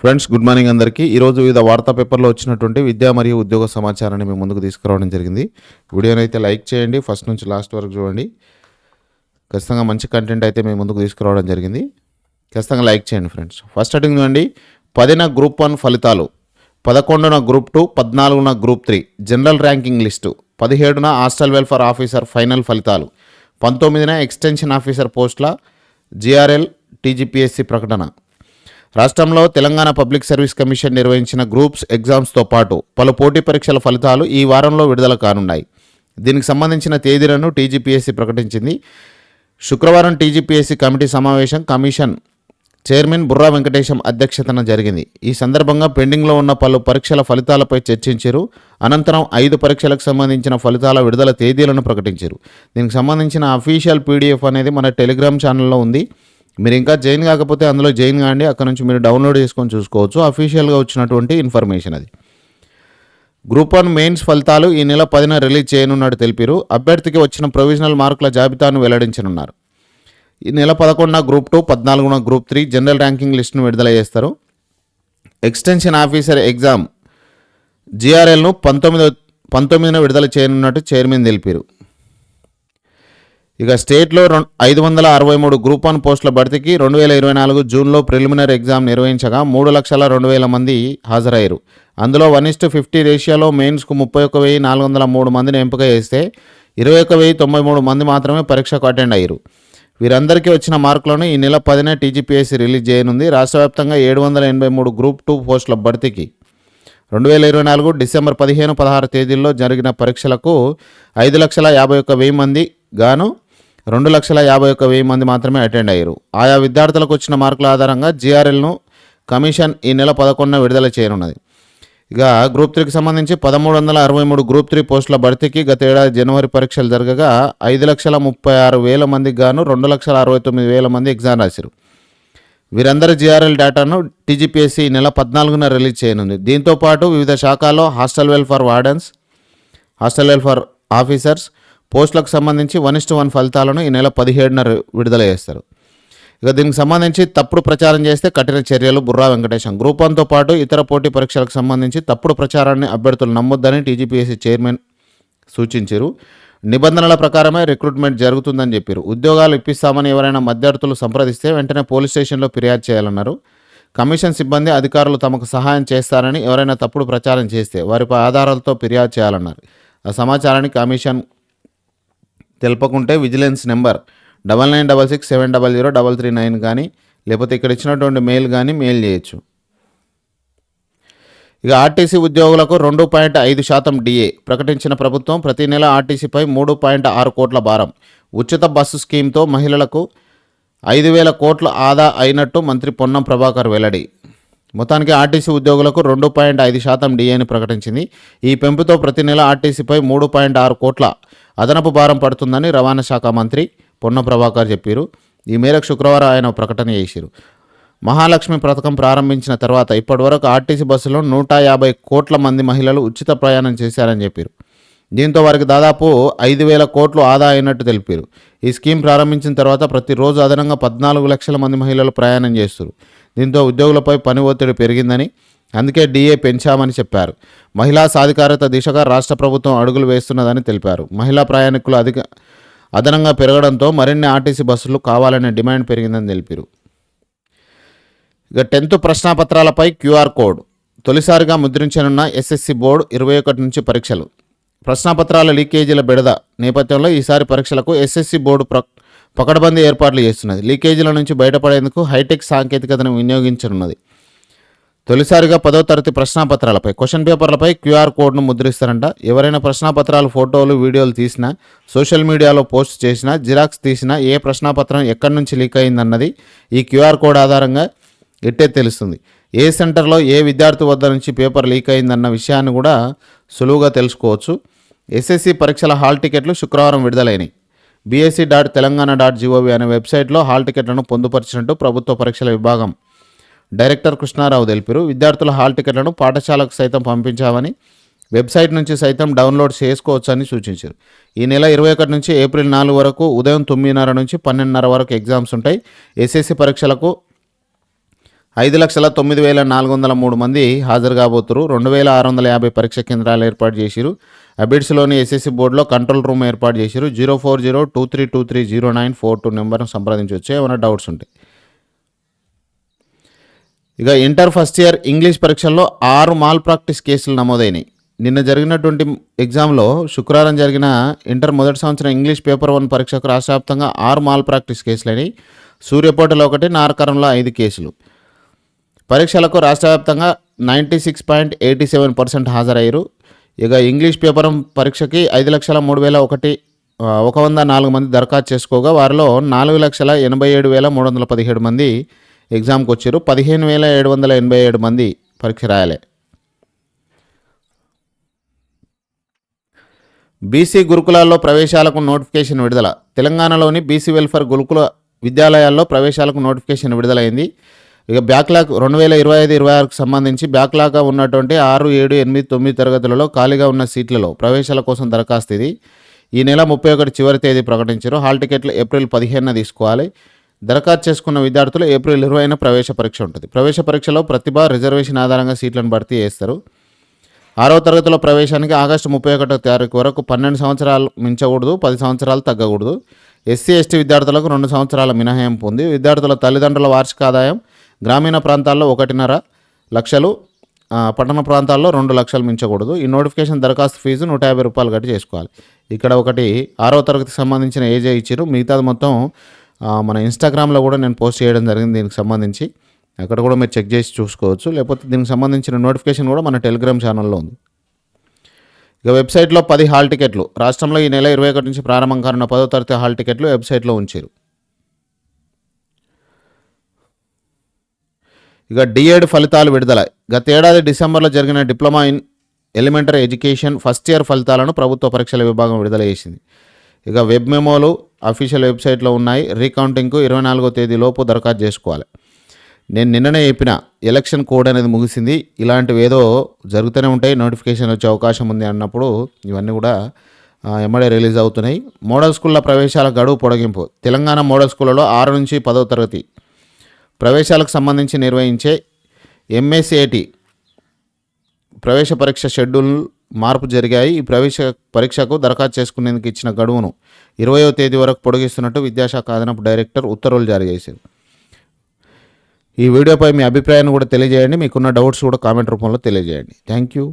Friends good morning అందరికీ. ఈరోజు వివిధ వార్తా పేపర్లో వచ్చినటువంటి విద్యా మరియు ఉద్యోగ సమాచారాన్ని మేము ముందుకు తీసుకురావడం జరిగింది. వీడియోని అయితే లైక్ చేయండి ఫస్ట్ నుంచి లాస్ట్ వరకు చూడండి. ఖచ్చితంగా మంచి కంటెంట్ అయితే మేము ముందుకు తీసుకురావడం జరిగింది. ఖచ్చితంగా లైక్ చేయండి ఫ్రెండ్స్ ఫస్ట్ అటింగ్ చూడండి. పదిన గ్రూప్ వన్ ఫలితాలు పదకొండున గ్రూప్ టూ పద్నాలుగున group three general ranking list పదిహేడున హాస్టల్ వెల్ఫేర్ ఆఫీసర్ ఫైనల్ ఫలితాలు పంతొమ్మిదిన ఎక్స్టెన్షన్ ఆఫీసర్ పోస్టుల జిఆర్ఎల్ టీజీపీఎస్సీ ప్రకటన. రాష్ట్రంలో తెలంగాణ పబ్లిక్ సర్వీస్ కమిషన్ నిర్వహించిన గ్రూప్స్ ఎగ్జామ్స్తో పాటు పలు పోటీ పరీక్షల ఫలితాలు ఈ వారంలో విడుదల కానున్నాయి. దీనికి సంబంధించిన తేదీలను టీజీపీఎస్సీ ప్రకటించింది. శుక్రవారం టీజీపీఎస్సీ కమిటీ సమావేశం కమిషన్ చైర్మన్ బుర్రా వెంకటేశం అధ్యక్షతన జరిగింది. ఈ సందర్భంగా పెండింగ్లో ఉన్న పలు పరీక్షల ఫలితాలపై చర్చించారు. అనంతరం ఐదు పరీక్షలకు సంబంధించిన ఫలితాల విడుదల తేదీలను ప్రకటించారు. దీనికి సంబంధించిన అఫీషియల్ పీడిఎఫ్ అనేది మన టెలిగ్రామ్ ఛానల్లో ఉంది. మీరు ఇంకా జాయిన్ కాకపోతే అందులో జాయిన్ కాండి అక్కడ నుంచి మీరు డౌన్లోడ్ చేసుకొని చూసుకోవచ్చు. అఫీషియల్గా వచ్చినటువంటి ఇన్ఫర్మేషన్ అది. గ్రూప్ వన్ మెయిన్స్ ఫలితాలు ఈ నెల పదిన రిలీజ్ చేయనున్నట్టు తెలిపారు. అభ్యర్థికి వచ్చిన ప్రొవిజనల్ మార్కుల జాబితాను వెల్లడించనున్నారు. ఈ నెల పదకొండున గ్రూప్ టూ పద్నాలుగున గ్రూప్ త్రీ జనరల్ ర్యాంకింగ్ లిస్టును విడుదల చేస్తారు. ఎక్స్టెన్షన్ ఆఫీసర్ ఎగ్జామ్ జిఆర్ఎల్ను పంతొమ్మిది పంతొమ్మిదిన విడుదల చేయనున్నట్టు చైర్మన్ తెలిపారు. ఇక స్టేట్లో రెండు ఐదు వందల అరవై మూడు గ్రూప్ వన్ పోస్టుల భర్తీకి రెండు వేల ఇరవై నాలుగు జూన్లో ప్రిలిమినరీ ఎగ్జామ్ నిర్వహించగా మూడు లక్షల రెండు వేల మంది హాజరయ్యారు. అందులో వన్ ఇస్టు ఫిఫ్టీ రేషియోలో మెయిన్స్కు ముప్పై ఒక వెయ్యి నాలుగు వందల మూడు మందిని ఎంపిక చేస్తే ఇరవై ఒక వెయ్యి తొంభై మూడు మంది మాత్రమే పరీక్షకు అటెండ్ అయ్యారు. వీరందరికీ వచ్చిన మార్కులను ఈ నెల పదిన టీజీపీఎస్సీ రిలీజ్ చేయనుంది. రాష్ట్ర వ్యాప్తంగా ఏడు వందల ఎనభై మూడు గ్రూప్ టూ పోస్టుల భర్తీకి రెండు వేల ఇరవై నాలుగు డిసెంబర్ పదిహేను పదహారు తేదీల్లో జరిగిన పరీక్షలకు ఐదు లక్షల యాభై ఒక్క వెయ్యి మంది గాను రెండు లక్షల యాభై ఒక్క వెయ్యి మంది మాత్రమే అటెండ్ అయ్యారు. ఆయా విద్యార్థులకు వచ్చిన మార్కుల ఆధారంగా జీఆర్ఎల్ను కమిషన్ ఈ నెల పదకొండున విడుదల చేయనున్నది. ఇక గ్రూప్ త్రీకి సంబంధించి పదమూడు వందల అరవై మూడు గ్రూప్ త్రీ పోస్టుల భర్తీకి గత ఏడాది జనవరి పరీక్షలు జరగగా ఐదు లక్షల ముప్పై ఆరు వేల మందికి గాను రెండు లక్షల అరవై తొమ్మిది వేల మంది ఎగ్జామ్ రాశారు. వీరందరి జీఆర్ఎల్ డేటాను టీజీపీఎస్సీ ఈ నెల పద్నాలుగున రిలీజ్ చేయనుంది. దీంతో పాటు వివిధ శాఖల్లో hostel welfare wardens hostel welfare officers పోస్టులకు సంబంధించి వన్ ఇస్టు వన్ ఫలితాలను ఈ నెల పదిహేడున విడుదల చేస్తారు. ఇక దీనికి సంబంధించి తప్పుడు ప్రచారం చేస్తే కఠిన చర్యలు బుర్రా వెంకటేశం. గ్రూప్ వన్తో పాటు ఇతర పోటీ పరీక్షలకు సంబంధించి తప్పుడు ప్రచారాన్ని అభ్యర్థులు నమ్మొద్దని టీజీపీఎస్సీ చైర్మన్ సూచించారు. నిబంధనల ప్రకారమే రిక్రూట్మెంట్ జరుగుతుందని చెప్పారు. ఉద్యోగాలు ఇప్పిస్తామని ఎవరైనా మధ్యర్థులు సంప్రదిస్తే వెంటనే పోలీస్ స్టేషన్లో ఫిర్యాదు చేయాలన్నారు. కమిషన్ సిబ్బంది అధికారులు తమకు సహాయం చేస్తారని ఎవరైనా తప్పుడు ప్రచారం చేస్తే వారిపై ఆధారాలతో ఫిర్యాదు చేయాలన్నారు. ఆ సమాచారాన్ని commission తెలపకుంటే vigilance number double nine double six seven double zero double three nine కానీ లేకపోతే ఇక్కడ ఇచ్చినటువంటి మెయిల్ కానీ మెయిల్ చేయొచ్చు. ఇక ఆర్టీసీ ఉద్యోగులకు రెండు పాయింట్ ఐదు శాతం డిఏ. ప్రకటించిన ప్రభుత్వం ప్రతి నెల ఆర్టీసీపై మూడు పాయింట్ ఆరు కోట్ల భారం. ఉచిత బస్సు స్కీమ్తో మహిళలకు ఐదు వేల కోట్ల ఆదా అయినట్టు మంత్రి పొన్నం ప్రభాకర్ వెల్లడి. మొత్తానికి ఆర్టీసీ ఉద్యోగులకు రెండు పాయింట్ ఐదు శాతం డిఏని ప్రకటించింది. ఈ పెంపుతో ప్రతి నెల ఆర్టీసీపై మూడు పాయింట్ ఆరు కోట్ల అదనపు భారం పడుతుందని రవాణా శాఖ మంత్రి పొన్న ప్రభాకర్ చెప్పారు. ఈ మేరకు శుక్రవారం ఆయన ప్రకటన చేశారు. మహాలక్ష్మి పథకం ప్రారంభించిన తర్వాత ఇప్పటివరకు ఆర్టీసీ బస్సులో నూట యాభై కోట్ల మంది మహిళలు ఉచిత ప్రయాణం చేశారని చెప్పారు. దీంతో వారికి దాదాపు ఐదు వేల కోట్లు ఆదా అయినట్టు తెలిపారు. ఈ స్కీమ్ ప్రారంభించిన తర్వాత ప్రతిరోజు అదనంగా పద్నాలుగు లక్షల మంది మహిళలు ప్రయాణం చేస్తారు దీంతో ఉద్యోగులపై పని ఒత్తిడి పెరిగిందని అందుకే డిఏ పెంచామని చెప్పారు. మహిళా సాధికారత దిశగా రాష్ట్ర ప్రభుత్వం అడుగులు వేస్తున్నదని తెలిపారు. మహిళా ప్రయాణికులు అధిక అదనంగా పెరగడంతో మరిన్ని ఆర్టీసీ బస్సులు కావాలనే డిమాండ్ పెరిగిందని తెలిపారు. ఇక టెన్త్ ప్రశ్నాపత్రాలపై క్యూఆర్ కోడ్. తొలిసారిగా ముద్రించనున్న ఎస్ఎస్సి బోర్డు ఇరవై ఒకటి నుంచి పరీక్షలు. ప్రశ్నాపత్రాల లీకేజీల బిడద నేపథ్యంలో ఈసారి పరీక్షలకు ఎస్ఎస్సి బోర్డు ప్ర పకడ్బందీ ఏర్పాట్లు చేస్తున్నది. లీకేజీల నుంచి బయటపడేందుకు హైటెక్ సాంకేతికతను వినియోగించనున్నది. తొలిసారిగా పదో తరగతి ప్రశ్నాపత్రాలపై క్వశ్చన్ పేపర్లపై క్యూఆర్ కోడ్ను ముద్రిస్తారంట. ఎవరైనా ప్రశ్నాపత్రాలు ఫోటోలు వీడియోలు తీసినా సోషల్ మీడియాలో పోస్ట్ చేసినా జిరాక్స్ తీసినా ఏ ప్రశ్నాపత్రం ఎక్కడి నుంచి లీక్ అయిందన్నది ఈ క్యూఆర్ కోడ్ ఆధారంగా ఇట్టే తెలుస్తుంది. ఏ సెంటర్లో ఏ విద్యార్థి వద్ద నుంచి పేపర్ లీక్ అయిందన్న విషయాన్ని కూడా సులువుగా తెలుసుకోవచ్చు. ఎస్ఎస్సి పరీక్షల హాల్ టికెట్లు శుక్రవారం విడుదలైనవి BSE dot Telangana dot GOV అనే వెబ్సైట్లో హాల్ టికెట్లను పొందుపరిచినట్టు ప్రభుత్వ పరీక్షల విభాగం డైరెక్టర్ కృష్ణారావు తెలిపారు. విద్యార్థుల హాల్ టికెట్లను పాఠశాలకు సైతం పంపించామని వెబ్సైట్ నుంచి సైతం డౌన్లోడ్ చేసుకోవచ్చని సూచించారు. ఈ నెల ఇరవై ఒకటి నుంచి ఏప్రిల్ నాలుగు వరకు ఉదయం తొమ్మిదిన్నర నుంచి పన్నెండున్నర వరకు ఎగ్జామ్స్ ఉంటాయి. ఎస్ఎస్సి పరీక్షలకు ఐదు లక్షల తొమ్మిది వేల నాలుగు వందల మూడు మంది హాజరు కాబోతురు. రెండు వేల ఆరు వందల యాభై పరీక్ష కేంద్రాలు ఏర్పాటు చేసిరు. అబిడ్స్లోని ఎస్ఎస్సి బోర్డులో కంట్రోల్ రూమ్ ఏర్పాటు చేసిరు. Zero four zero two three two three zero nine four two నెంబర్ను సంప్రదించవచ్చు ఏమైనా డౌట్స్ ఉంటాయి ఇక ఇంటర్ ఫస్ట్ ఇయర్ ఇంగ్లీష్ పరీక్షల్లో ఆరు మాల్ ప్రాక్టీస్ కేసులు నమోదైనాయి. నిన్న జరిగినటువంటి ఎగ్జామ్లో శుక్రవారం జరిగిన ఇంటర్ మొదటి సంవత్సరం ఇంగ్లీష్ పేపర్ వన్ పరీక్షకు రాష్ట్ర వ్యాప్తంగా ఆరు మాల్ ప్రాక్టీస్ కేసులని సూర్యపోటలో ఒకటి నారకరంలో ఐదు కేసులు. పరీక్షలకు రాష్ట్ర వ్యాప్తంగా ninety six point eighty seven percent హాజరయ్యారు. ఇక ఇంగ్లీష్ పేపర్ పరీక్షకి ఐదు లక్షల మూడు వేల ఒకటి ఒక వంద నాలుగు మంది దరఖాస్తు చేసుకోగా వారిలో నాలుగు లక్షల ఎనభై ఏడు వేల మూడు వందల పదిహేడు మంది ఎగ్జామ్కి వచ్చారు. పదిహేను వేల ఏడు వందల ఎనభై ఏడు మంది పరీక్ష రాయాలి. బీసీ గురుకులాల్లో ప్రవేశాలకు నోటిఫికేషన్ విడుదల. తెలంగాణలోని బీసీ వెల్ఫేర్ గురుకుల విద్యాలయాల్లో ప్రవేశాలకు నోటిఫికేషన్ విడుదలైంది. ఇక బ్యాక్లాగ్ రెండు వేల ఇరవై ఐదు ఇరవై ఆరుకు సంబంధించి బ్యాక్లాగ్గా ఉన్నటువంటి ఆరు ఏడు ఎనిమిది తొమ్మిది తరగతులలో ఖాళీగా ఉన్న సీట్లలో ప్రవేశాల కోసం దరఖాస్తు ఇది. ఈ నెల ముప్పై ఒకటి చివరి తేదీ ప్రకటించారు. హాల్ టికెట్లు ఏప్రిల్ పదిహేనున తీసుకోవాలి. దరఖాస్తు చేసుకున్న విద్యార్థులు ఏప్రిల్ ఇరవైన ప్రవేశ పరీక్ష ఉంటుంది. ప్రవేశ పరీక్షలో ప్రతిభ రిజర్వేషన్ ఆధారంగా సీట్లను భర్తీ చేస్తారు. ఆరవ తరగతిలో ప్రవేశానికి ఆగస్టు ముప్పై ఒకటో తారీఖు వరకు పన్నెండు సంవత్సరాలు మించకూడదు పది సంవత్సరాలు తగ్గకూడదు. ఎస్సీ ఎస్టీ విద్యార్థులకు రెండు సంవత్సరాల మినహాయింపు ఉంది. విద్యార్థుల తల్లిదండ్రుల వార్షిక ఆదాయం గ్రామీణ ప్రాంతాల్లో ఒకటిన్నర లక్షలు పట్టణ ప్రాంతాల్లో రెండు లక్షలు మించకూడదు. ఈ నోటిఫికేషన్ దరఖాస్తు ఫీజు నూట యాభై రూపాయలు కట్టి చేసుకోవాలి. ఇక్కడ ఒకటి ఆరవ తరగతికి సంబంధించిన ఏజే ఇచ్చారు మిగతాది మొత్తం మన ఇన్స్టాగ్రామ్లో కూడా నేను పోస్ట్ చేయడం జరిగింది దీనికి సంబంధించి. అక్కడ కూడా మీరు చెక్ చేసి చూసుకోవచ్చు. లేకపోతే దీనికి సంబంధించిన నోటిఫికేషన్ కూడా మన టెలిగ్రామ్ ఛానల్లో ఉంది. ఇక వెబ్సైట్లో పది హాల్ టికెట్లు. రాష్ట్రంలో ఈ నెల ఇరవై ఒకటి నుంచి ప్రారంభం కానున్న పదో తరగతి హాల్ టికెట్లు వెబ్సైట్లో ఉంచారు. ఇక డిఎడ్ ఫలితాలు విడుదల. గతేడాది డిసెంబర్లో జరిగిన diploma in elementary education first year ఫలితాలను ప్రభుత్వ పరీక్షల విభాగం విడుదల చేసింది. ఇక వెబ్ మెమోలు అఫీషియల్ వెబ్సైట్లో ఉన్నాయి. రీకౌంటింగ్కు ఇరవై నాలుగో తేదీ లోపు దరఖాస్తు చేసుకోవాలి. నేను నిన్ననే చెప్పిన ఎలక్షన్ కోడ్ అనేది ముగిసింది. ఇలాంటివి ఏదో జరుగుతూనే ఉంటాయి. నోటిఫికేషన్ వచ్చే అవకాశం ఉంది అన్నప్పుడు ఇవన్నీ కూడా ఎమ్మడే రిలీజ్ అవుతున్నాయి. మోడల్ స్కూళ్ళ ప్రవేశాల గడువు పొడిగింపు. తెలంగాణ మోడల్ స్కూళ్ళలో ఆరు నుంచి పదో తరగతి ప్రవేశాలకు సంబంధించి నిర్వహించే ఎంఎస్ఏటి ప్రవేశ పరీక్ష షెడ్యూల్ మార్పు జరిగాయి. ఈ ప్రవేశ పరీక్షకు దరఖాస్తు చేసుకునేందుకు ఇచ్చిన గడువును ఇరవయో తేదీ వరకు పొడిగిస్తున్నట్టు విద్యాశాఖ అదనపు డైరెక్టర్ ఉత్తర్వులు జారీ చేశారు. ఈ వీడియోపై మీ అభిప్రాయాన్ని కూడా తెలియజేయండి. మీకున్న డౌట్స్ కూడా కామెంట్ రూపంలో తెలియజేయండి. Thank you.